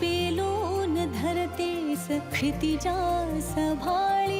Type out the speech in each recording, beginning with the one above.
पेलोन धरतेस क्षितिजा सभाळी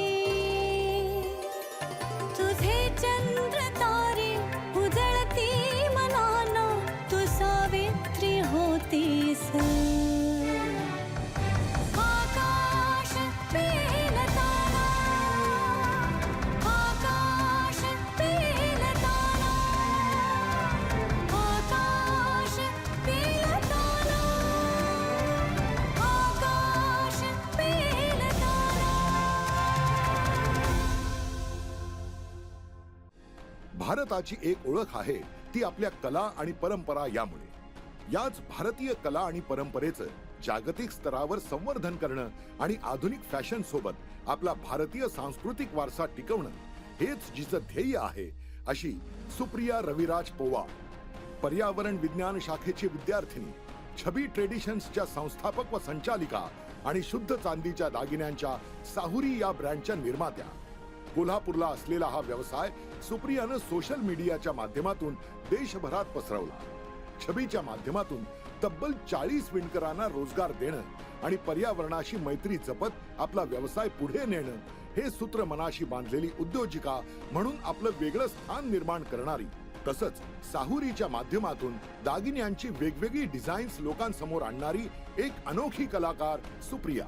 भारताची एक ओळख आहे ती आपल्या कला आणि परंपरा यामुळे. याच भारतीय कला आणि परंपरेचं जागतिक स्तरावर संवर्धन करणं आणि आधुनिक फॅशन सोबत आपला भारतीय सांस्कृतिक वारसा टिकवणं हेच जिचं ध्येय आहे अशी सुप्रिया रविराज पोवा पर्यावरण विज्ञान शाखेची विद्यार्थिनी छबी ट्रेडिशन्सच्या संस्थापक व संचालिका आणि शुद्ध चांदीच्या दागिन्यांच्या साहुरी या ब्रँडच्या निर्मात्या. कोल्हापूरला असलेला हा व्यवसाय सुप्रियानं सोशल मीडियाच्या माध्यमातून देशभरात पसरवला. छबीच्या माध्यमातून तब्बल चाळीस विणकरांना रोजगार देणं आणि पर्यावरणाशी मैत्री जपत आपला व्यवसाय पुढे नेणं हे सूत्र मनाशी बांधलेली उद्योजिका म्हणून आपलं वेगळं स्थान निर्माण करणारी. तसंच साहुरीच्या माध्यमातून दागिन्यांची वेगवेगळी डिझाईन्स लोकांसमोर आणणारी एक अनोखी कलाकार सुप्रिया.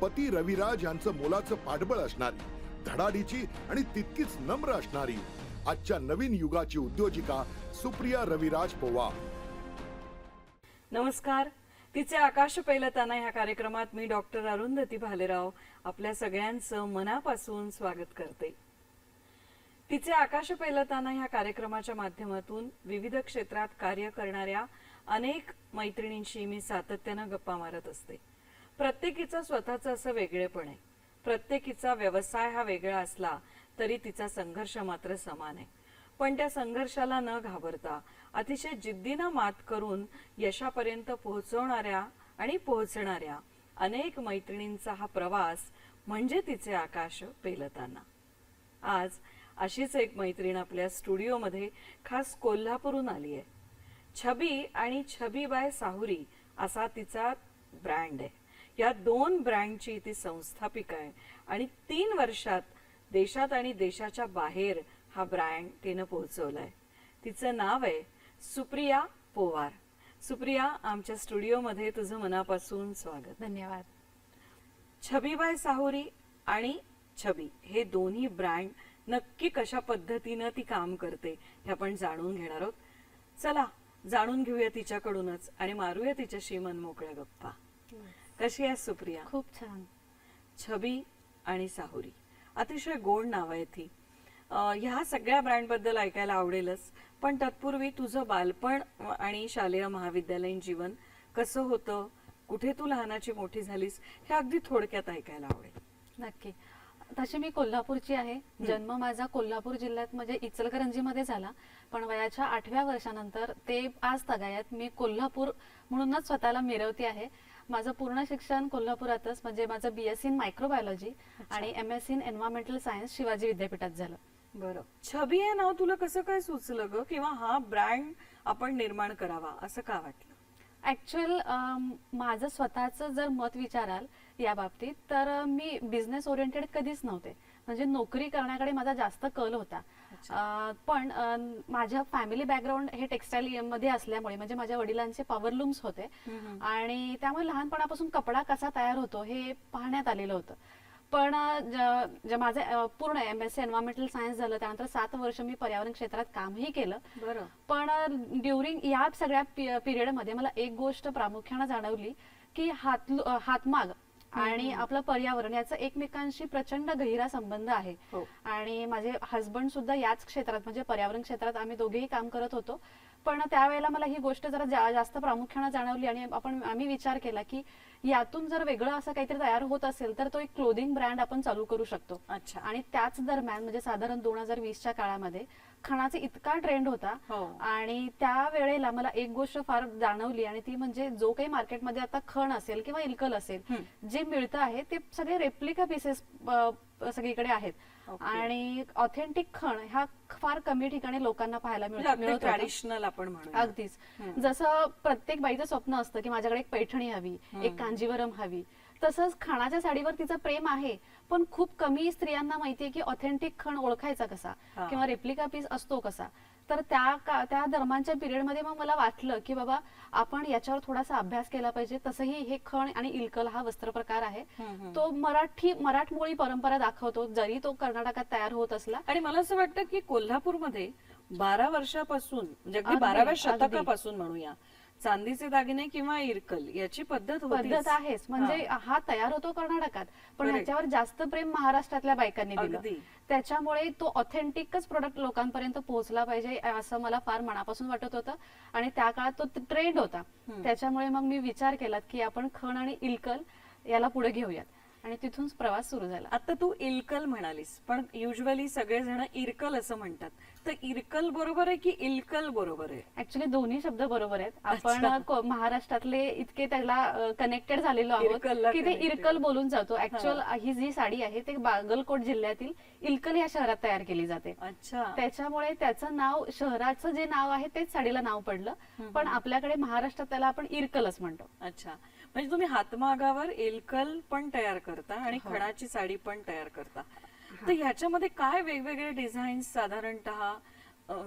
पती रविराज यांचं मोलाचं पाठबळ असणारी. धडाडीची आणि तितकीच नम्र असणारी आजच्या नवीन युगाची उद्योजिका सुप्रिया रविराज पोवा नमस्कार. तिचे आकाश पैलताना ह्या कार्यक्रमात मी डॉक्टर अरुंधती भालेराव आपल्या सगळ्यांचं मनापासून स्वागत करते. तिचे आकाश पैलताना ह्या कार्यक्रमाच्या माध्यमातून विविध क्षेत्रात कार्य करणाऱ्या अनेक मैत्रिणींशी मी सातत्यानं गप्पा मारत असते. प्रत्येकीचं स्वतःचं असं वेगळेपण आहे. प्रत्येकीचा व्यवसाय हा वेगळा असला तरी तिचा संघर्ष मात्र समान आहे. पण त्या संघर्षाला न घाबरता अतिशय जिद्दीनं मात करून यशापर्यंत पोहोचवणाऱ्या आणि पोहोचणाऱ्या अनेक मैत्रिणींचा हा प्रवास म्हणजे तिचे आकाश पेलताना. आज अशीच एक मैत्रीण आपल्या स्टुडिओमध्ये खास कोल्हापूरून आली आहे. छबी आणि छबी बाय साहुरी असा तिचा ब्रँड आहे. या दोन ब्रँडची ती संस्थापिका आहे. आणि तीन वर्षात देशात आणि देशाच्या बाहेर हा ब्रँड तिनं पोहोचवलाय. तिचं नाव आहे सुप्रिया पोवार. सुप्रिया आमच्या स्टुडिओमध्ये तुझं मनापासून स्वागत. धन्यवाद. छबीबाई साहुरी आणि छबी हे दोन्ही ब्रँड नक्की कशा पद्धतीनं ती काम करते हे आपण जाणून घेणार आहोत. चला जाणून घेऊया तिच्याकडूनच आणि मारूया तिच्याशी मन मोकळ्या गप्पा कशी आहे सुप्रिया? खूप छान. छबी आणि साहुरी. अतिशय गोड नाव आहे ती ह्या सगळ्या ब्रँडबद्दल ऐकायला आवडेलच पण तत्पूर्वी तुझं बालपण आणि शालेय महाविद्यालयीन जीवन कसं होतं? कुठे तू लहानाची मोठी झालीस? हे अगदी थोडक्यात ऐकायला आवडेल. नक्की. तशी मी कोल्हापूरची आहे. जन्म माझा कोल्हापूर जिल्ह्यात म्हणजे इचलकरंजीमध्ये झाला. पण वयाच्या आठव्या वर्षानंतर ते आज तगायत मी कोल्हापूर म्हणूनच स्वतःला मिरवते आहे. माझं पूर्ण शिक्षण कोल्हापुरातच म्हणजे माझं बीएससी इन मायक्रोबायोलॉजी आणि M S C in environmental science Shivaji विद्यापीठात झालं. बरं. छबी हे नाव तुला कसं काय सुचलं ग? किंवा हा ब्रँड आपण निर्माण करावा असं का वाटलं? ऍक्च्युअल माझं स्वतःचं जर मत विचाराल या बाबतीत तर मी बिझनेस ओरिएंटेड कधीच नव्हते. म्हणजे नोकरी करण्याकडे माझा जास्त कल होता. पण माझ्या फॅमिली बॅकग्राऊंड हे टेक्सटाईल मध्ये असल्यामुळे म्हणजे माझ्या वडिलांचे पॉवरलूम्स होते. आणि त्यामुळे लहानपणापासून कपडा कसा तयार होतो हे पाहण्यात आलेलं होतं. पण माझं पूर्ण M S C environmental science झालं त्यानंतर सात वर्ष मी पर्यावरण क्षेत्रात कामही केलं. पण ड्युरिंग या सगळ्या पिरियडमध्ये मला एक गोष्ट प्रामुख्याने जाणवली की हात हातमाग आणि आपलं पर्यावरण याचा एकमेकांशी प्रचंड गहिरा संबंध आहे. हो. आणि माझे हस्बंड सुद्धा याच क्षेत्रात म्हणजे पर्यावरण क्षेत्रात आम्ही दोघेही काम करत होतो. पण त्यावेळेला मला ही गोष्ट जरा जा- जास्त प्रामुख्याने जाणवली आणि आपण आम्ही विचार केला की यातून जर वेगळं असं काहीतरी तयार होत असेल तर तो एक क्लोदिंग ब्रँड आपण चालू करू शकतो. अच्छा. आणि त्याच दरम्यान म्हणजे साधारण दोन हजार वीसच्या काळामध्ये खणाचा इतका ट्रेंड होता. हो. आणि त्या वेळेला मला एक गोष्ट फार जाणवली आणि ती म्हणजे जो काही मार्केटमध्ये आता खण असेल किंवा इलकल असेल जे मिळतं आहे ते सगळे रेप्लिका पीसेस सगळीकडे आहेत. आणि ऑथेंटिक खण ह्या फार कमी ठिकाणी लोकांना पाहायला मिळत. ट्रॅडिशनल आपण अगदीच. जसं प्रत्येक बाईचं स्वप्न असतं की माझ्याकडे एक पैठणी हवी एक कांजीवरम हवी. तसंच खणाच्या साडीवर तिचं प्रेम आहे पण खूप कमी स्त्रियांना माहितीये की ऑथेंटिक खण ओळखायचा कसा. किंवा रेप्लिका पीस असतो कसा. तर त्या का- त्या दरम्यानच्या पिरियडमध्ये मग मला वाटलं की बाबा आपण याच्यावर थोडासा अभ्यास केला पाहिजे. तसंही हे खण आणि इलकल हा वस्त्र प्रकार आहे तो मराठी मराठमोळी परंपरा दाखवतो. जरी तो कर्नाटकात तयार होत असला. आणि मला असं वाटतं की कोल्हापूरमध्ये बारा वर्षापासून म्हणजे अगदी बाराव्या. शतकापासून म्हणूया चांदीचे दागिने किंवा इरकल याची पद्धत. पद्धत आहेच. म्हणजे हा. तयार होतो कर्नाटकात. पण Correct. ह्याच्यावर जास्त प्रेम महाराष्ट्रातल्या बायकांनी दिलं. अगदी. त्याच्यामुळे तो ऑथेंटिकच प्रोडक्ट लोकांपर्यंत पोहोचला पाहिजे असं मला फार मनापासून वाटत होतं. आणि त्या काळात तो ट्रेंड होता. त्याच्यामुळे मग मी विचार केला की आपण खण आणि इलकल याला पुढे घेऊयात. आणि तिथून प्रवास सुरू झाला. आता तू इलकल म्हणालीस पण युजली सगळेजण इरकल असं म्हणतात. तर इरकल बरोबर आहे की इलकल बरोबर आहे? ऍक्च्युली दोन्ही शब्द बरोबर आहेत. आपण. को- महाराष्ट्रातले इतके त्याला कनेक्टेड झालेलो आहोत की ते connected. इरकल बोलून जातो. ऍक्च्युअल ही जी साडी आहे ते बागलकोट जिल्ह्यातील इलकल या शहरात तयार केली जाते. अच्छा. त्याच्यामुळे त्याचं नाव शहराचं जे नाव आहे तेच साडीला नाव पडलं. पण आपल्याकडे महाराष्ट्रात त्याला आपण इरकलच म्हणतो. अच्छा. म्हणजे तुम्ही हातमागावर एलकल पण तयार करता आणि हो. खणाची साडी पण तयार करता. तर ह्याच्यामध्ये काय वेगवेगळे डिझाईन साधारणतः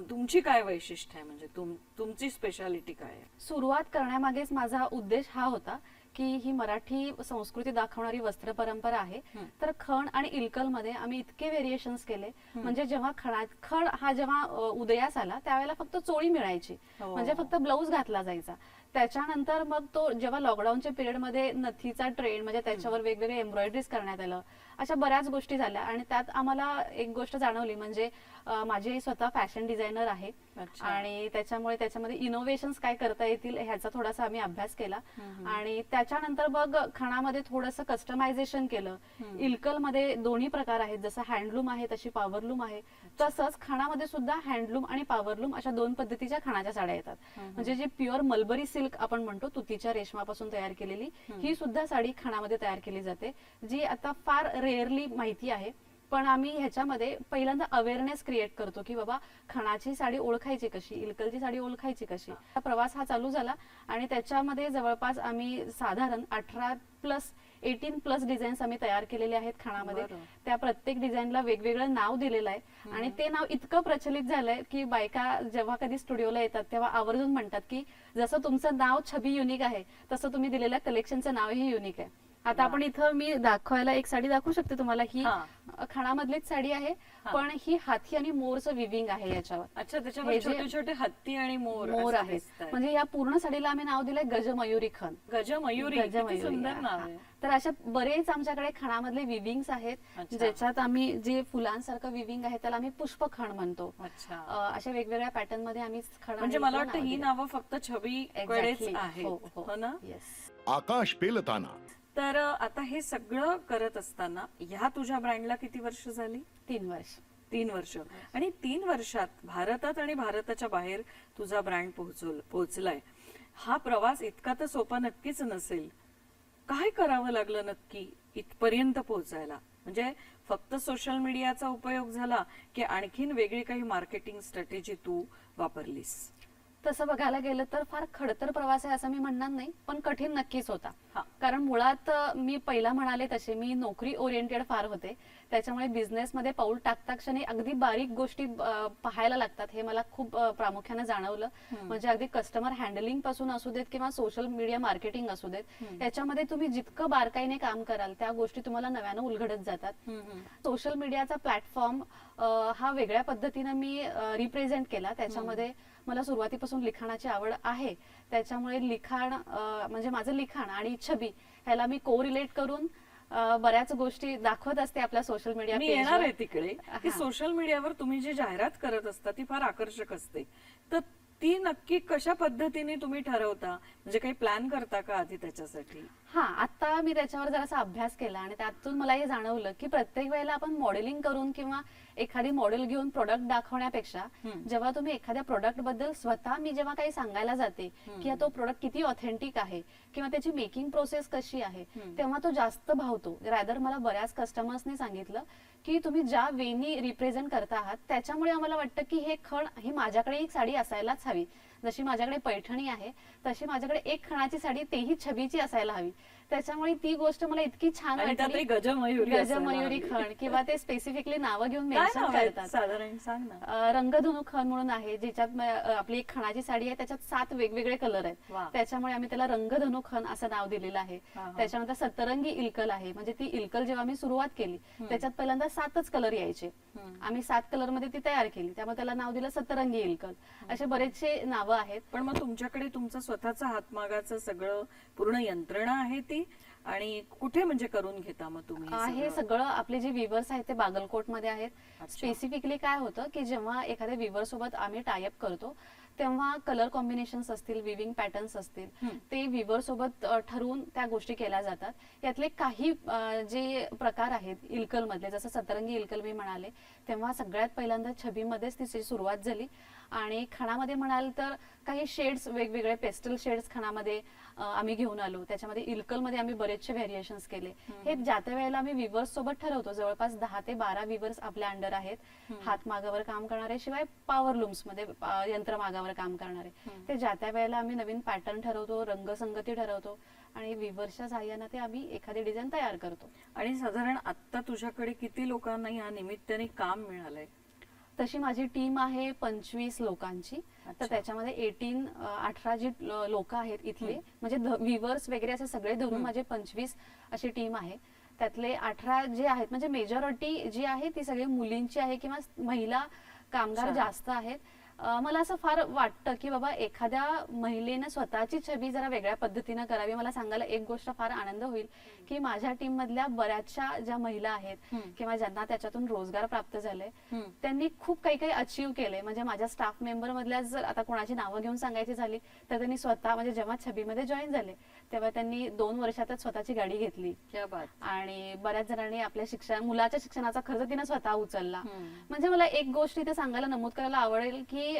तुमची काय वैशिष्ट्य आहे? म्हणजे तुम- तुमची स्पेशालिटी काय आहे? सुरुवात करण्यामागेच माझा उद्देश हा होता की ही मराठी संस्कृती दाखवणारी वस्त्र परंपरा आहे. तर खण आणि इलकलमध्ये आम्ही इतके व्हेरिएशन्स केले. म्हणजे जेव्हा खणा खण हा जेव्हा उदयास आला त्यावेळेला फक्त चोळी मिळायची. हो. म्हणजे फक्त ब्लाऊज घातला जायचा. त्याच्यानंतर मग तो जेव्हा लॉकडाऊनच्या पिरियडमध्ये नथीचा ट्रेंड म्हणजे त्याच्यावर वेगवेगळे एम्ब्रॉयडरीज करण्यात आलं अशा बऱ्याच गोष्टी झाल्या. आणि त्यात आम्हाला एक गोष्ट जाणवली म्हणजे माझी स्वतः फॅशन डिझायनर आहे. आणि त्याच्यामुळे त्याच्यामध्ये इनोव्हेशन काय करता येतील ह्याचा थोडासा आम्ही अभ्यास केला. आणि त्याच्यानंतर मग खणामध्ये थोडंसं कस्टमायझेशन केलं. इलकलमध्ये दोन्ही प्रकार आहेत जसं हँडलूम आहे तशी पॉवरलूम आहे. तसंच खणामध्ये सुद्धा हँडलूम आणि पॉवरलूम अशा दोन पद्धतीच्या खणाच्या साड्या येतात. म्हणजे जी प्युअर मलबरी सिल्क आपण म्हणतो तुतीच्या रेशमापासून तयार केलेली ही सुद्धा साडी खणामध्ये तयार केली जाते जी आता फार रेअरली माहिती आहे. पण आम्ही ह्याच्यामध्ये पहिल्यांदा अवेअरनेस क्रिएट करतो की बाबा खणाची साडी ओळखायची कशी इलकलची साडी ओळखायची कशी. प्रवास हा चालू झाला आणि त्याच्यामध्ये जवळपास आम्ही साधारण अठरा प्लस एटीन प्लस डिझाईन्स आम्ही तयार केलेले आहेत खाणामध्ये. त्या प्रत्येक डिझाईनला वेगवेगळं नाव दिलेलं आहे. आणि ते नाव इतकं प्रचलित झालंय की बायका जेव्हा कधी स्टुडिओला येतात तेव्हा आवर्जून म्हणतात की जसं तुमचं नाव छबी युनिक आहे तसं तुम्ही दिलेल्या कलेक्शनचं नावही युनिक आहे. आता आपण इथं मी दाखवायला एक साडी दाखवू शकते तुम्हाला ही हा. खाणामधलीच साडी आहे पण ही हाती आणि मोरचं विविंग आहे याच्यावर अच्छा त्याच्यावर हे जे- छोटे छोटे हत्ती आणि मोर मोर दिसतायत. म्हणजे या पूर्ण साडीला आम्ही नाव दिलंय गजमयुरी खण गजमयुरी किती गजमयुरी सुंदर आहे. नाव हा. आहे तर अशा बरेच आमच्याकडे खणामधले विविंग्स आहेत अच्छा. ज्याच्यात आम्ही जे फुलांसारखं विविंग आहे त्याला आम्ही पुष्पखण म्हणतो अच्छा अ, अशा वेगवेगळ्या पॅटर्नमध्ये आम्ही खण म्हणजे आणि मला वाटतं ही दिली. नावं फक्त छबी Exactly. आहेत हो, हो. हो ना Yes. आकाश पेलताना तर आता हे सगळं करत असताना ह्या तुझ्या ब्रँडला किती वर्ष झाली? तीन वर्ष. तीन वर्ष. आणि तीन वर्षात भारतात आणि भारताच्या बाहेर तुझा ब्रँड पोहोचल पोहोचलाय. हा प्रवास इतका तर सोपा नक्कीच नसेल. काय करावं लागलं नक्की इथपर्यंत पोहोचायला? म्हणजे फक्त सोशल मीडियाचा उपयोग झाला की आणखीन वेगळी काही मार्केटिंग स्ट्रॅटेजी तू वापरलीस? तसं बघायला गेलं तर फार खडतर प्रवास आहे असं मी म्हणणार नाही पण कठीण नक्कीच होता. कारण मुळात मी पहिला म्हणाले तसे मी नोकरी ओरिएंटेड फार होते. त्याच्यामुळे बिझनेस मध्ये पाऊल टाकता क्षणी अगदी बारीक गोष्टी पाहायला लागतात हे मला खूप प्रामुख्याने जाणवलं. म्हणजे अगदी कस्टमर हँडलिंगपासून असू देत किंवा सोशल मीडिया मार्केटिंग असू देत याच्यामध्ये तुम्ही जितकं बारकाईने काम कराल त्या गोष्टी तुम्हाला नव्यानं उलगडत जातात. सोशल मीडियाचा प्लॅटफॉर्म हा वेगळ्या पद्धतीनं मी रिप्रेझेंट केला. त्याच्यामध्ये मला सुरुवातीपासून लिखाणाची आवड आहे. त्याच्यामुळे लिखाण म्हणजे माझं लिखाण आणि छबी ह्याला मी को रिलेट करून बऱ्याच गोष्टी दाखवत असते आपल्या सोशल मीडिया मी येणार आहे तिकडे. की. सोशल मीडियावर तुम्ही जी जाहिरात करत असता ती फार आकर्षक असते. तर ती नक्की कशा पद्धतीने तुम्ही ठरवता म्हणजे काही प्लॅन करता का आधी त्याच्यासाठी हा आता मी त्याच्यावर जरासा अभ्यास केला आणि त्यातून मला हे जाणवलं की प्रत्येक वेळेला आपण मॉडेलिंग करून किंवा एखादी मॉडेल घेऊन प्रोडक्ट दाखवण्यापेक्षा. जेव्हा तुम्ही एखाद्या प्रोडक्टबद्दल स्वतः मी जेव्हा काही सांगायला जाते की तो प्रोडक्ट किती ऑथेंटिक आहे किंवा त्याची मेकिंग प्रोसेस कशी आहे. तेव्हा तो जास्त भावतो रॅदर मला बऱ्याच कस्टमर्सनी सांगितलं की तुम्ही ज्या वेनी रिप्रेझेंट करता आहात त्याच्यामुळे आम्हाला वाटतं की हे खण ही माझ्याकडे एक साडी असायलाच हवी. जशी माझ्याकडे पैठणी आहे तशी माझ्याकडे एक खणाची साडी तेही छबीची असायला हवी. त्याच्यामुळे ती गोष्ट मला इतकी छान आणि त्यातही वाटली गजमयुरी गजमयुरी. खण किंवा ते स्पेसिफिकली नावं घेऊन काय मेन्शन नाव आहे करतात. साधारण सांग ना. अ, रंगधनु खण म्हणून आहे ज्याच्यात म- अ, आपली एक खणाची साडी आहे त्याच्यात सात वेगवेगळे कलर आहेत. वा. त्याच्यामुळे आम्ही त्याला रंगधनु खण असं नाव दिलेलं आहे. हा, हा. त्याच्यानंतर सतरंगी इलकल आहे. म्हणजे ती इलकल जेव्हा आम्ही सुरुवात केली त्याच्यात पहिल्यांदा सातच कलर यायचे. हम्म. आम्ही सात कलरमध्ये ती तयार केली. त्यामुळे त्याला नाव दिलं सतरंगी इलकल. असे बरेचसे नावं आहेत. पण मग तुमच्याकडे तुमचं स्वतःचं हातमागाचं सगळं पूर्ण यंत्रणा आहे ती? आणि कुठे म्हणजे करून घेता मग तुम्ही हे हे सगळं? आपले जे विवर्स आहेत ते बागलकोटमध्ये आहेत स्पेसिफिकली काय होतं की जेव्हा एखाद्या विवर सोबत आम्ही टायअप करतो तेव्हा कलर कॉम्बिनेशन असतील विविंग पॅटर्न्स असतील. ते विवर सोबत अ, ठरवून त्या गोष्टी केल्या जातात. यातले काही अ, जे प्रकार आहेत इलकल मधले जसं सतरंगी इलकल मी म्हणाले तेव्हा सगळ्यात पहिल्यांदा छबीमध्येच तिची सुरुवात झाली. आणि खणामध्ये म्हणाल तर काही शेड्स वेगवेगळे पेस्टल शेड्स खणामध्ये आम्ही घेऊन आलो. त्याच्यामध्ये इलकलमध्ये आम्ही बरेचसे व्हेरिएशन्स केले. हे ज्या त्या वेळेला आम्ही विवर्स सोबत ठरवतो जवळपास दहा ते बारा विवर्स आपल्या अंडर आहेत. हात मागावर काम करणारे शिवाय पॉवर लूम्समध्ये अ, यंत्र मागावर काम करणारे. ते ज्या त्या वेळेला आम्ही नवीन पॅटर्न ठरवतो रंगसंगती ठरवतो आणि विवर्सच्या साह्यानं ते आम्ही एखादी डिझाईन तयार करतो. आणि साधारण आता तुझ्याकडे किती लोकांना या निमित्ताने काम मिळालंय? तशी माझी टीम आहे पंचवीस लोकांची. तर त्याच्यामध्ये एटीन अठरा जी लोक आहेत इथले. म्हणजे विवर्स वगैरे असे सगळे धरून माझे पंचवीस अशी टीम आहे. त्यातले अठरा जे आहेत म्हणजे मेजॉरिटी जी आहे ती सगळी मुलींची आहे किंवा महिला कामगार. जास्त आहेत. मला असं फार वाटतं की बाबा एखाद्या महिलेनं स्वतःची छबी जरा वेगळ्या पद्धतीनं करावी मला सांगायला एक गोष्ट फार आनंद होईल की माझ्या टीम मधल्या बऱ्याचशा ज्या महिला आहेत. किंवा ज्यांना त्याच्यातून रोजगार प्राप्त झाले. त्यांनी खूप काही काही अचीव्ह केले म्हणजे माझ्या स्टाफ मेंबर मधल्या जर आता कोणाची नावं घेऊन सांगायची झाली तर त्यांनी स्वतः म्हणजे जेव्हा छबीमध्ये जॉईन झाले तेव्हा त्यांनी दोन वर्षातच स्वतःची गाडी घेतली. क्या बात. आणि बऱ्याच जणांनी आपल्या शिक्षण मुलाच्या शिक्षणाचा खर्च तिने स्वतः उचलला. म्हणजे मला एक गोष्ट इथे सांगायला नमूद करायला आवडेल की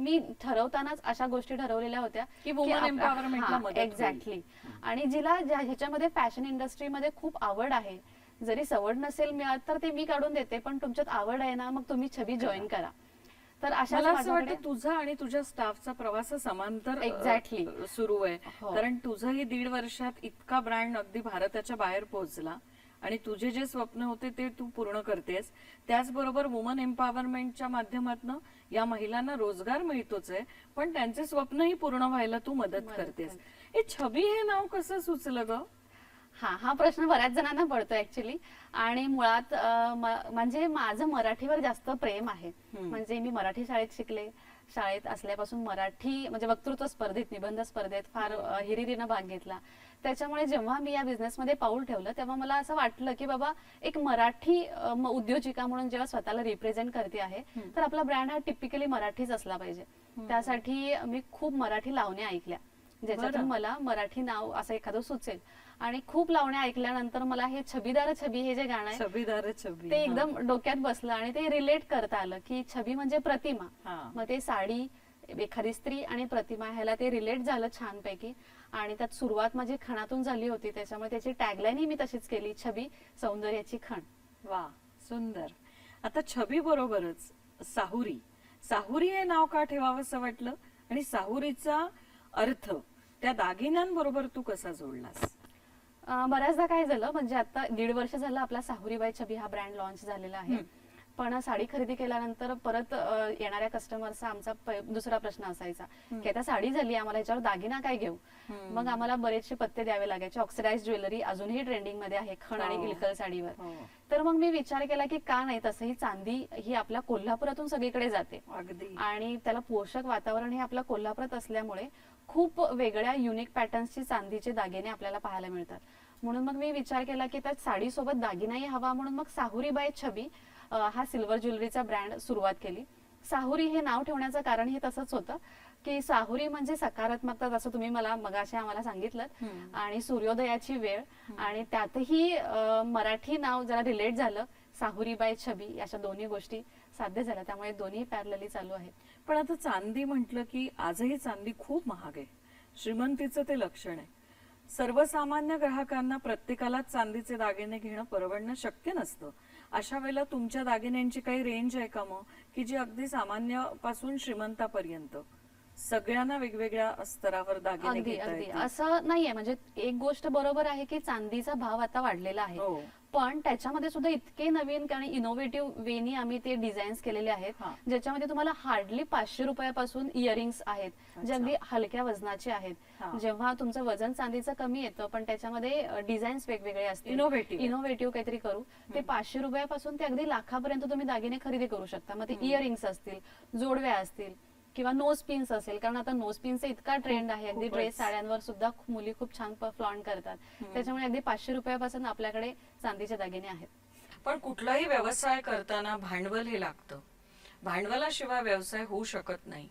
मी ठरवतानाच अशा गोष्टी ठरवलेल्या होत्या की. एक्झॅक्टली आणि जिला ह्याच्यामध्ये फॅशन इंडस्ट्रीमध्ये खूप आवड आहे जरी सवड नसेल मिळत तर ते मी काढून देते पण तुमच्यात आवड आहे ना मग तुम्ही छबी जॉईन करा. तर अशा मला असं वाटतं तुझा आणि तुझ्या स्टाफचा प्रवास हा समांतर Exactly. सुरू आहे. हो. कारण तुझंही दीड वर्षात इतका ब्रँड अगदी भारताच्या बाहेर पोहोचला आणि तुझे जे स्वप्न होते ते तू पूर्ण करतेस. त्याचबरोबर वुमन एम्पॉवरमेंटच्या माध्यमातून या महिलांना रोजगार मिळतोच आहे पण त्यांचे स्वप्नही पूर्ण व्हायला तू मदत करतेस. हे छबी हे नाव कसं सुचलं ग? हा हा प्रश्न बऱ्याच जणांना पडतो ऍक्च्युली आणि मुळात अं, म- म्हणजे माझं मराठीवर जास्त प्रेम आहे. हम्म. म्हणजे मी मराठी शाळेत शिकले. शाळेत असल्यापासून मराठी म्हणजे वक्तृत्व स्पर्धेत निबंध स्पर्धेत फार अं, हिरिरीनं भाग घेतला. त्याच्यामुळे जेव्हा मी या बिझनेसमध्ये पाऊल ठेवलं तेव्हा मला असं वाटलं की बाबा एक मराठी अं, म- उद्योजिका म्हणून जेव्हा स्वतःला रिप्रेझेंट करते आहे तर आपला ब्रँड हा टिपिकली मराठीच असला पाहिजे. त्यासाठी मी खूप मराठी लावण्या ऐकल्या. ज्याच्यातून बरं. मला मराठी नाव असं एखादं सुचेल. आणि खूप लावण्या ऐकल्यानंतर मला हे छबीदार छबी हे जे गाणं आहे छबीदार छबी ते एकदम डोक्यात बसलं आणि ते रिलेट करता आलं की छबी म्हणजे प्रतिमा. मग ते साडी एखादी स्त्री आणि प्रतिमा ह्याला ते रिलेट झालं छानपैकी. आणि त्यात सुरुवात माझी खणातून झाली होती त्याच्यामुळे त्याची टॅगलाईन मी तशीच केली छबी सौंदर्याची खण. वा सुंदर. आता छबी बरोबरच साहुरी. साहुरी हे नाव का ठेवावं असं वाटलं? आणि साहुरीचा अर्थ त्या दागिन्यांबरोबर तू कसा जोडलास? बऱ्याचदा काय झालं म्हणजे आता दीड वर्ष झालं आपला साहुरीबाई छबी हा ब्रँड लॉन्च झालेला आहे. पण साडी खरेदी केल्यानंतर परत येणाऱ्या कस्टमरचा आमचा दुसरा प्रश्न असायचा. की आता साडी झाली आम्हाला ह्याच्यावर दागिना काय घेऊ? मग आम्हाला बरेचसे पत्ते द्यावे लागायचे. ऑक्सिडाइज ज्वेलरी अजूनही ट्रेंडिंगमध्ये आहे खण आणि हो. इलकल साडीवर. हो. तर मग मी विचार केला की का नाही तसंही चांदी ही आपल्या कोल्हापुरातून सगळीकडे जाते. अगदी. आणि त्याला पोषक वातावरण हे आपल्या कोल्हापुरात असल्यामुळे खूप वेगळ्या युनिक पॅटर्न्सची चांदीचे दागिने आपल्याला पाहायला मिळतात. म्हणून मग मी विचार केला की त्यात साडीसोबत दागिनाही हवा म्हणून मग साहुरी बाय छबी हा सिल्वर ज्वेलरीचा ब्रँड सुरुवात केली. साहुरी हे नाव ठेवण्याचं कारण हे तसंच होतं की साहुरी म्हणजे सकारात्मकता जसं तुम्ही मला मगाशी आम्हाला सांगितलं. आणि सूर्योदयाची वेळ आणि त्यातही मराठी नाव जरा रिलेट झालं साहुरीबाई छबी अशा दोन्ही गोष्टी साध्य झाल्या. त्यामुळे दोन्ही पॅरलली चालू आहेत. पण आता चांदी म्हटलं की आजही चांदी खूप महाग आहे. श्रीमंतीचं ते लक्षण आहे. सर्वसामान्य ग्राहकांना प्रत्येकाला चांदीचे दागिने घेणं परवडणं शक्य नसतं. अशा वेळेला तुमच्या दागिन्यांची काही रेंज आहे का मग? की जी अगदी सामान्यापासून श्रीमंतापर्यंत? सगळ्यांना वेगवेगळ्या स्तरावर दागिने अगदी घेता अगदी. येतील? असं नाहीये. म्हणजे एक गोष्ट बरोबर आहे की चांदीचा भाव आता वाढलेला आहे. हो. पण त्याच्यामध्ये सुद्धा इतके नवीन आणि इनोव्हेटिव्ह वेनी आम्ही ते डिझाईन्स केलेले आहेत. ज्याच्यामध्ये तुम्हाला हार्डली पाचशे रुपयापासून इयरिंग्स आहेत जे. अगदी हलक्या वजनाचे. आहेत जेव्हा तुमचं वजन चांदीचं कमी येतं पण त्याच्यामध्ये डिझाईन्स वेगवेगळे Innovative आहे. इनोव्हेटिव्ह काहीतरी करू ते पाचशे रुपयापासून ते अगदी लाखापर्यंत तुम्ही दागिने खरेदी करू शकता मग ते इयरिंग्स असतील जोडव्या असतील किंवा नोज पिन्स असेल कारण आता नोज पिनचा इतका ट्रेंड आहे. अगदी. ड्रेस साड्यांवर सुद्धा खूप- मुली खूप छान फ्लॉन्ट करतात. त्याच्यामुळे अगदी पाचशे रुपयापासून आपल्याकडे चांदीचे दागिने आहेत. पण कुठलाही व्यवसाय करताना भांडवल हे लागतं. भांडवलाशिवाय व्यवसाय होऊ शकत नाही.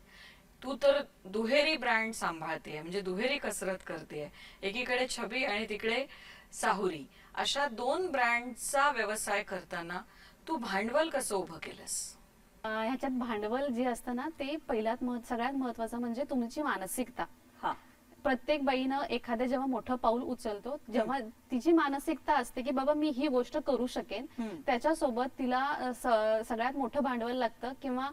तू तर दुहेरी ब्रँड सांभाळते म्हणजे दुहेरी कसरत करते एकीकडे छबी आणि तिकडे साहुरी. अशा दोन ब्रँडचा व्यवसाय करताना तू भांडवल कसं उभं केलंस? ह्याच्यात भांडवल जे असतं ना ते पहिल्यात सगळ्यात महत्वाचं म्हणजे तुमची मानसिकता. हा. प्रत्येक बाईनं एखादं जेव्हा मोठं पाऊल उचलतो जेव्हा तिची मानसिकता असते की बाबा मी ही गोष्ट करू शकेन. त्याच्यासोबत तिला सगळ्यात मोठं भांडवल लागतं किंवा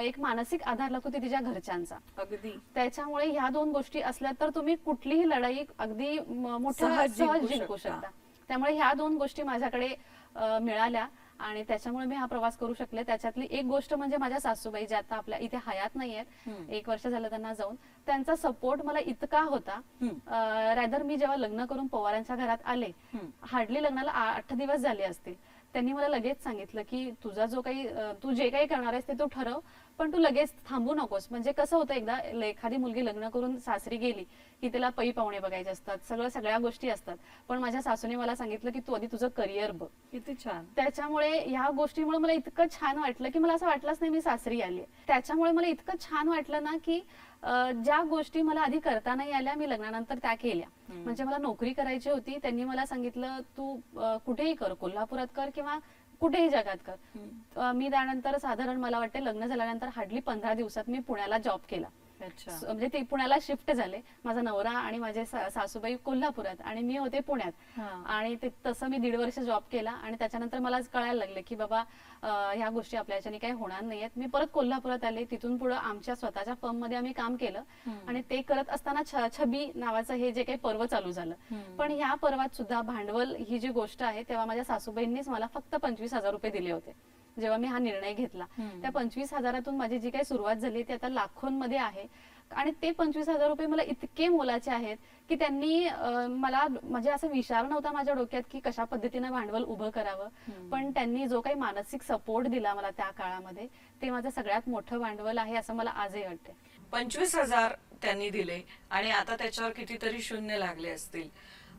एक मानसिक आधार लागतो ते तिच्या घरच्यांचा. अगदी. त्याच्यामुळे ह्या दोन गोष्टी असल्या तर तुम्ही कुठलीही लढाई अगदी मोठ्या सहज जिंकू शकता. त्यामुळे ह्या दोन गोष्टी माझ्याकडे मिळाल्या. आणि त्याच्यामुळे मी हा प्रवास करू शकले त्याच्यातली एक गोष्ट म्हणजे माझ्या सासूबाई ज्या आता आपल्या इथे हयात नाहीयेत. एक वर्ष झालं त्यांना जाऊन त्यांचा सपोर्ट मला इतका होता. रॅदर मी जेव्हा लग्न करून पवारांच्या घरात आले. हार्डली लग्नाला आठ दिवस झाले असतील त्यांनी मला लगेच सांगितलं की तुझा जो काही तू जे काही करणार आहेस ते तू ठरव पण तू लगेच थांबू नकोस. म्हणजे कसं होतं एकदा एखादी मुलगी लग्न करून सासरी गेली की तिला पै पाहुणे बघायचे असतात सगळं सगळ्या गोष्टी असतात. पण माझ्या सासूने मला सांगितलं की तू आधी तुझं करिअर बघ. किती छान. त्याच्यामुळे ह्या गोष्टीमुळे मला इतकं छान वाटलं की मला असं वाटलंच नाही मी सासरी आली त्याच्यामुळे मला इतकं छान वाटलं ना की ज्या गोष्टी मला आधी करता नाही आल्या मी लग्नानंतर त्या केल्या. म्हणजे मला नोकरी करायची होती त्यांनी मला सांगितलं तू कुठेही कर कोल्हापुरात कर किंवा कुठेही जगात कर. मी त्यानंतर साधारण मला वाटते लग्न झाल्यानंतर हार्डली पंधरा दिवसात मी पुण्याला जॉब केला. अच्छा. स- म्हणजे ते पुण्याला शिफ्ट झाले. माझा नवरा आणि माझे सा- सासूबाई कोल्हापुरात आणि मी होते पुण्यात. हा. आणि ते तसं मी दीड वर्ष जॉब केला आणि त्याच्यानंतर मला कळायला लागले की बाबा अं, ह्या गोष्टी आपल्या ह्याच्याने काही होणार नाहीयेत. मी परत कोल्हापुरात आले. तिथून पुढे आमच्या स्वतःच्या फर्ममध्ये आम्ही काम केलं. आणि ते करत असताना छ- छबी नावाचं हे जे काही पर्व चालू झालं. पण ह्या पर्वात सुद्धा भांडवल ही जी गोष्ट आहे तेव्हा माझ्या सासूबाईंनीच मला फक्त पंचवीस हजार रुपये दिले होते. जेव्हा मी हा निर्णय घेतला त्या पंचवीस हजारातून माझी जी काही सुरुवात झाली ती आता लाखोंमध्ये आहे. आणि ते पंचवीस हजार रुपये मला इतके मोलाचे आहेत की त्यांनी मला म्हणजे असं विचार नव्हता माझ्या डोक्यात की कशा पद्धतीने भांडवल उभं करावं. पण त्यांनी जो काही मानसिक सपोर्ट दिला मला त्या काळामध्ये ते माझं सगळ्यात मोठं भांडवल आहे असं मला आजही वाटते पंचवीस हजार त्यांनी दिले आणि आता त्याच्यावर कितीतरी शून्य लागले असतील.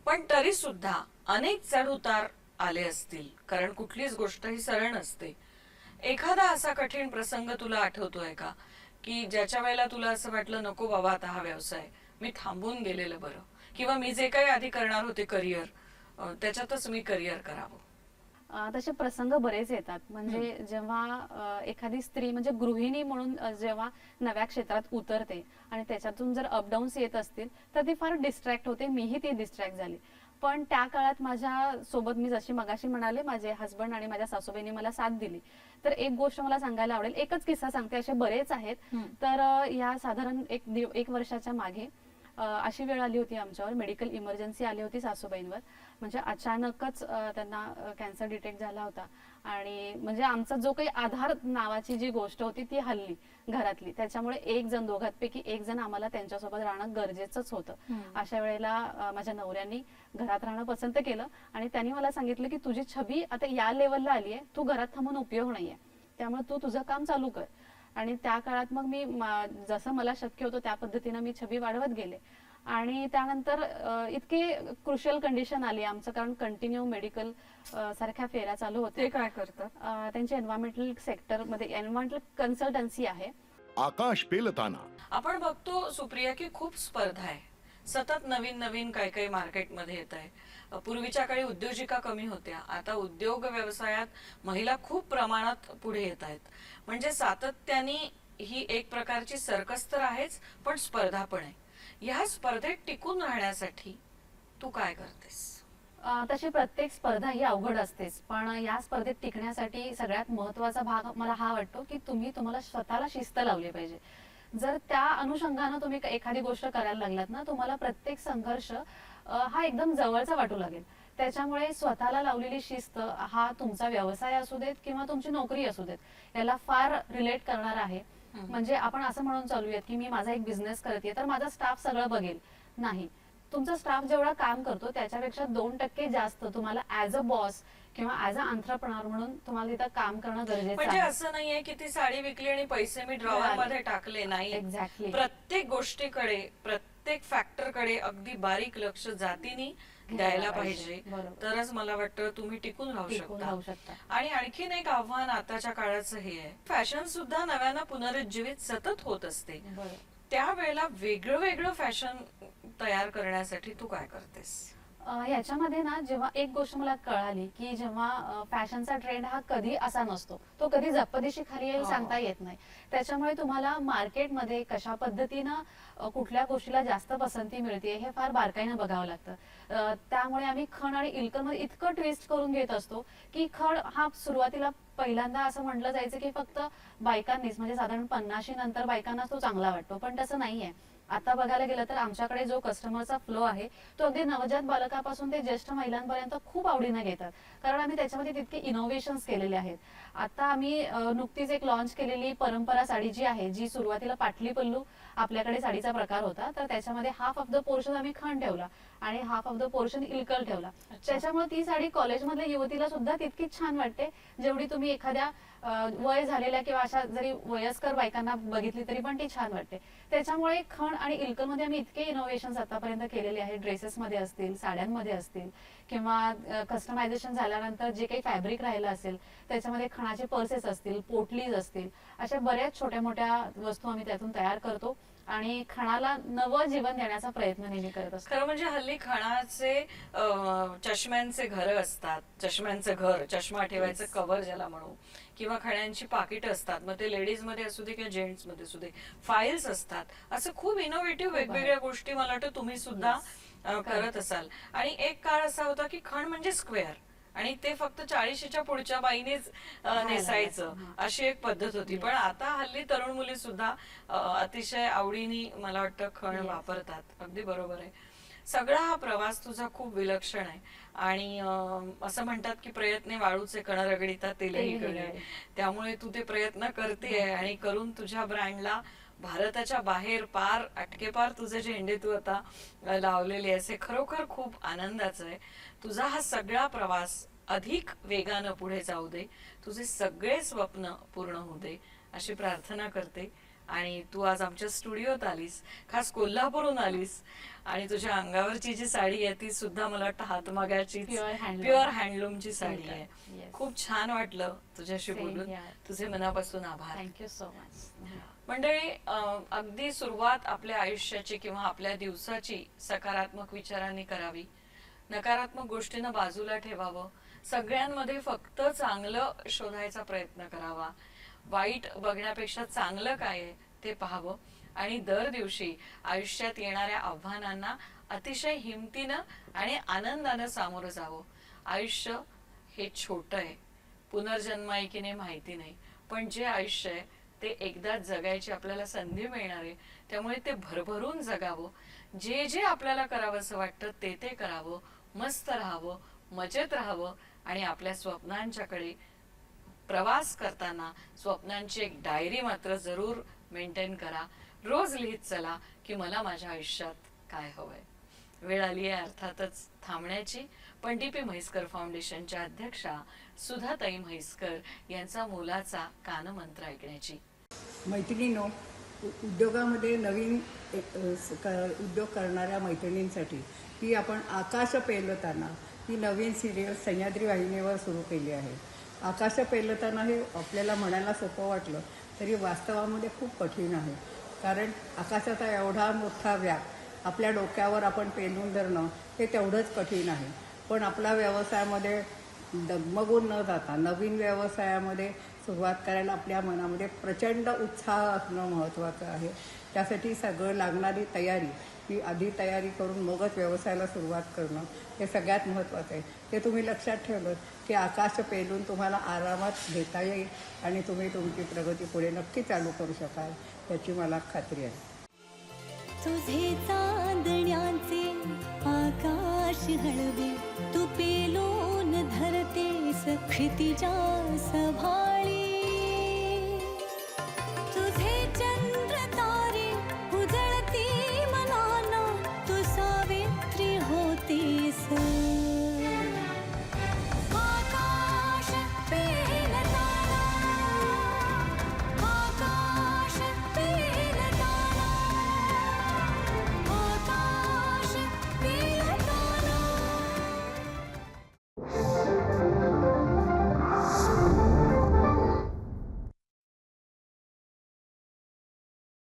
पण तरी सुद्धा अनेक चढ उतार आले असतील कारण कुठलीच गोष्ट ही सरळ नसते. एखादा असा कठीण प्रसंग तुला आठवतोय का? की ज्याच्या वेळेला तुला असं वाटलं नको बाबा आता हा व्यवसाय. मी थांबून गेलेलं बरं. किंवा मी जे काही आधी करणार होते करिअर त्याच्यातच मी करिअर करावं. तसे प्रसंग बरेच येतात. म्हणजे जेव्हा एखादी स्त्री म्हणजे गृहिणी म्हणून जेव्हा नव्या क्षेत्रात उतरते आणि त्याच्यातून जर अपडाऊन्स येत असतील तर ती फार डिस्ट्रॅक्ट होते. मीही ती डिस्ट्रॅक्ट झाली. पण त्या काळात माझ्या सोबत मी जशी मगाशी म्हणाले माझे हस्बंड आणि माझ्या सासूबाईंनी मला साथ दिली. तर एक गोष्ट मला सांगायला आवडेल. एकच किस्सा सांगते असे बरेच आहेत. तर या साधारण एक एक वर्षाच्या मागे अशी वेळ आली होती आमच्यावर. मेडिकल इमर्जन्सी आली होती सासूबाईंवर. म्हणजे अचानकच त्यांना कॅन्सर डिटेक्ट झाला होता. आणि म्हणजे आमचा जो काही आधार नावाची जी गोष्ट होती ती हल्ली घरातली. त्याच्यामुळे एक जण दोघांपैकी एक जण आम्हाला त्यांच्यासोबत राहणं गरजेचंच होतं. अशा वेळेला माझ्या नवऱ्यांनी घरात राहणं पसंत केलं आणि त्यांनी मला सांगितलं की तुझी छबी आता या लेवलला आली आहे. तू घरात थांबून उपयोग नाहीये त्यामुळे तू तुझं काम चालू कर. आणि त्या काळात मग मा- जसं मला शक्य होतं त्या पद्धतीनं मी छबी वाढवत गेले. आणि त्यानंतर इतकी क्रुशियल कंडिशन आली आमचं कारण कंटिन्यू मेडिकल सारख्या फेऱ्या चालू ते होते काय करतात? त्यांची एन्व्हायरमेंटल सेक्टरमध्ये एन्व्हायरमेंटल कन्सल्टन्सी आहे. आकाश पेलताना. आपण बघतो सुप्रिया की खूप स्पर्धा आहे. सतत नवीन नवीन काय काही मार्केटमध्ये येत आहे. पूर्वीच्या काळी उद्योजिका कमी होत्या. आता उद्योग व्यवसायात महिला खूप प्रमाणात पुढे येत आहेत. म्हणजे सातत्याने ही एक प्रकारची सर्कस तर आहेच पण स्पर्धा पण आहे. ह्या स्पर्धेत टिकून राहण्यासाठी तू काय करतेस? तशी प्रत्येक स्पर्धा ही अवघड असतेच. पण या स्पर्धेत टिकण्यासाठी सगळ्यात महत्त्वाचा भाग मला हा वाटतो की तुम्ही तुम्हाला स्वतःला शिस्त लावली पाहिजे. जर त्या अनुषंगानं तुम्ही एखादी गोष्ट करायला लागलात ना तुम्हाला प्रत्येक संघर्ष हा एकदम जवळचा वाटू लागेल. त्याच्यामुळे स्वतःला लावलेली शिस्त हा तुमचा व्यवसाय असू देत किंवा तुमची नोकरी असू देत याला फार रिलेट करणार आहे. म्हणजे आपण असं म्हणून चालूयात की मी माझा एक बिझनेस करते तर माझा स्टाफ सगळं बघेल. नाही. तुमचा स्टाफ जेवढा काम करतो त्याच्यापेक्षा दोन टक्के जास्त तुम्हाला ऍज अ बॉस किंवा ऍज अ आंत्रप्रनर म्हणून तुम्हाला तिथं काम करणं गरजेचं म्हणजे असं नाहीये की ती साडी विकली आणि पैसे मी ड्रॉवर मध्ये टाकले नाही. Exactly. प्रत्येक गोष्टीकडे प्रत्येक फॅक्टरकडे अगदी बारीक लक्ष जातीने द्यायला पाहिजे. तरच मला वाटतं तुम्ही टिकून राहू शकता. आणि आणखीन एक आव्हान आताच्या काळाचं हे आहे फॅशन सुद्धा नव्यानं पुनरुज्जीवित सतत होत असते. त्यावेळेला वेगळं वेगळं फॅशन तयार करण्यासाठी तू काय करतेस अ, ह्याच्यामध्ये ना जेव्हा एक गोष्ट मला कळाली की जेव्हा फॅशनचा ट्रेंड हा कधी असा नसतो तो कधी जपदिशी खाली येईल हो. सांगता येत नाही. त्याच्यामुळे तुम्हाला मार्केटमध्ये कशा पद्धतीनं कुठल्या गोष्टीला जास्त पसंती मिळते हे फार बारकाईनं बघावं लागतं. त्यामुळे आम्ही खण आणि इल्कमध्ये इतकं ट्विस्ट करून घेत असतो की खण हा सुरुवातीला पहिल्यांदा असं म्हटलं जायचं की फक्त बायकांनीच म्हणजे साधारण पन्नाशी नंतर बायकांनाच तो चांगला वाटतो पण तसं नाहीये. आता बघायला गेलं तर आमच्याकडे जो कस्टमरचा फ्लो आहे तो अगदी नवजात बालकापासून ते ज्येष्ठ महिलांपर्यंत खूप आवडीने घेतात. कारण आम्ही त्याच्यामध्ये तितके इनोव्हेशन्स केलेले आहेत. आता आम्ही नुकतीच एक लॉन्च केलेली परंपरा साडी जी आहे जी सुरुवातीला पाटली पल्लू आपल्याकडे साडीचा प्रकार होता तर त्याच्यामध्ये हाफ ऑफ द पोर्शन आम्ही खण ठेवला. आणि half of the portion Ilkal ठेवला. त्याच्यामुळे ती साडी कॉलेजमधल्या युवतीला सुद्धा तितकीच छान वाटते. जेवढी तुम्ही एखाद्या वय झालेल्या किंवा अशा जरी वयस्कर बायकांना बघितली तरी पण ती छान वाटते. त्याच्यामुळे खण आणि इल्कलमध्ये आम्ही इतके इनोव्हेशन आतापर्यंत केलेले आहेत. ड्रेसेस मध्ये असतील साड्यांमध्ये असतील किंवा कस्टमायझेशन झाल्यानंतर जे काही फॅब्रिक राहिलं असेल त्याच्यामध्ये खणाचे पर्सेस असतील पोटलीज असतील अशा बऱ्याच छोट्या मोठ्या वस्तू आम्ही त्यातून तयार करतो. आणि खणाला नवं जीवन देण्याचा प्रयत्न नेहमी करत असतो. खरं म्हणजे हल्ली खणाचे चष्म्यांचे घर असतात. चष्म्यांचं घर चष्मा ठेवायचं कव्हर ज्याला म्हणू. किंवा खण्यांची पाकिट असतात. मग ते लेडीजमध्ये असू दे किंवा जेंट्समध्ये असू दे फाईल्स असतात. असं खूप इनोव्हेटिव्ह वेगवेगळ्या गोष्टी मला वाटतं तुम्ही सुद्धा करत असाल. आणि एक काळ असा होता की खण म्हणजे स्क्वेअर. आणि ते फक्त चाळीशीच्या पुढच्या बाईनेच नेसायचं. अशी एक पद्धत होती. पण आता हल्ली तरुण मुली सुद्धा अतिशय आवडीने मला वाटतं खण वापरतात. अगदी बरोबर आहे. सगळा हा प्रवास तुझा खूप विलक्षण आहे. आणि असं म्हणतात की प्रयत्न वाळूचे कण रगडिता तेलही गळे. त्यामुळे तू ते प्रयत्न करते आणि करून तुझ्या ब्रँडला भारताच्या बाहेर पार अटकेपार तुझे झेंडे तू आता लावलेले आहेस हे खरोखर खूप आनंदाचं आहे. तुझा हा सगळा प्रवास अधिक वेगानं पुढे जाऊ दे. तुझे सगळे स्वप्न पूर्ण होऊ दे अशी प्रार्थना करते. आणि तू आज आमच्या स्टुडिओत आलीस खास कोल्हापूरहून आलीस. आणि तुझ्या अंगावरची जी साडी आहे ती सुद्धा मला वाटतं हातमागाची Pure handloom. प्युअर हँडलूमची साडी आहे. खूप छान वाटलं तुझ्याशी बोलून. तुझे मनापासून आभार. थँक्यू सो मच मंडळी अगदी सुरुवात आपल्या आयुष्याची किंवा आपल्या दिवसाची सकारात्मक विचारांनी करावी. नकारात्मक गोष्टींना बाजूला ठेवावं. सगळ्यांमध्ये फक्त चांगलं शोधायचा प्रयत्न करावा. वाईट बघण्यापेक्षा चांगलं काय आहे ते पाहावं. आणि दर दिवशी आयुष्यात येणाऱ्या आव्हानांना अतिशय हिमतीनं आणि आनंदानं सामोरं जावं. आयुष्य हे छोट आहे. पुनर्जन्म आहे की नाही माहिती नाही. पण जे आयुष्य आहे ते एकदा जगायची आपल्याला संधी मिळणार आहे त्यामुळे ते भरभरून जगावं. जे जे आपल्याला करावंसं वाटतं ते ते करावं. मस्त राहावं मजेत राहावं आणि आपल्या स्वप्नांच्याकडे प्रवास करताना स्वप्नांची एक डायरी मात्र जरूर मेंटेन करा. रोज लिहित चला की मला माझ्या आयुष्यात काय हवंय. वेळ आली आहे अर्थातच थांबण्याची. पण डी पी म्हैसकर फाउंडेशनच्या अध्यक्षा सुधाताई म्हैसकर यांचा मोलाचा कानमंत्र ऐकण्याची. मैत्रिणीनो उ- उद्योगामध्ये नवीन क- उद्योग करणाऱ्या मैत्रिणींसाठी ती आपण आकाश पेलताना ही नवीन सिरियल सह्याद्री वाहिनीवर सुरू केली आहे. आकाश पेलताना हे आपल्याला म्हणायला सोपं वाटलं तरी वास्तवामध्ये खूप कठीण आहे. कारण आकाशाचा एवढा मोठा व्याप आपल्या डोक्यावर आपण पेलून धरणं हे तेवढंच कठीण आहे. पण आपल्या व्यवसायामध्ये दगमगून न जाता नवीन व्यवसायामध्ये सुरुवात करायला आपल्या मनामध्ये प्रचंड उत्साह असणं महत्त्वाचं आहे. त्यासाठी सगळं लागणारी तयारी ही आधी तयारी करून मगच व्यवसायाला सुरुवात करणं हे सगळ्यात महत्त्वाचं आहे. ते तुम्ही लक्षात ठेवलं की आकाश पेलून तुम्हाला आरामात घेता येईल आणि तुम्ही तुमची प्रगती पुढे नक्की चालू करू शकाल याची मला खात्री आहे. तुझे चांदण्याचे आकाश हळवे तू पेलून धरते सखती जा सभाळी